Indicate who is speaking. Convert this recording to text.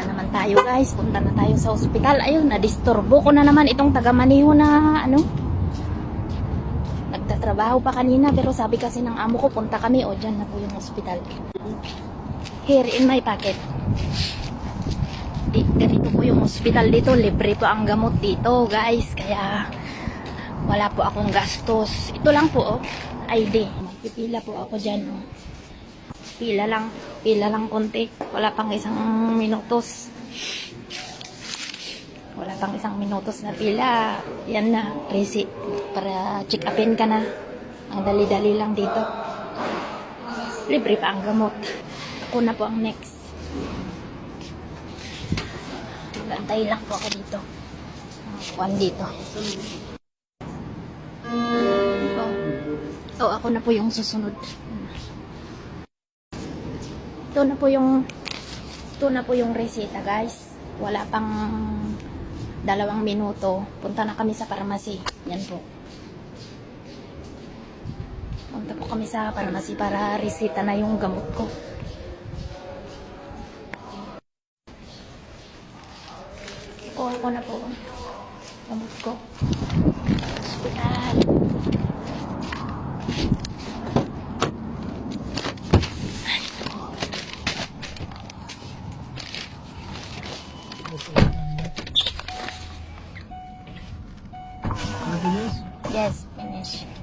Speaker 1: na naman tayo guys. Punta na tayo sa ospital. Ayun, na-disturbo ko na naman itong taga-maniho na ano. Nagtatrabaho pa kanina pero sabi kasi ng amo ko punta kami o dyan na po yung ospital. Here in my pocket. Di, ganito po yung ospital dito. Libre po ang gamot dito guys. Kaya wala po akong gastos. Ito lang po oh. ID. Pipila po ako dyan oh. Pila lang. Pila lang konti. Wala pang isang minutos. Wala pang isang minutos na pila. Yan na. Receipt. Para check upin ka na. Ang dali-dali lang dito. Libre pa ang gamot. Ako na po ang next. Gantay lang po ako dito. Kuan dito. Oh. oh, ako na po yung susunod. Ito na po yung ito na po yung reseta, guys. Wala pang dalawang minuto. Punta na kami sa pharmacy. Yan po. Punta po kami sa pharmacy para reseta na yung gamot ko. Kuha ko na po. Gamot ko. Hospital. Yes, finish.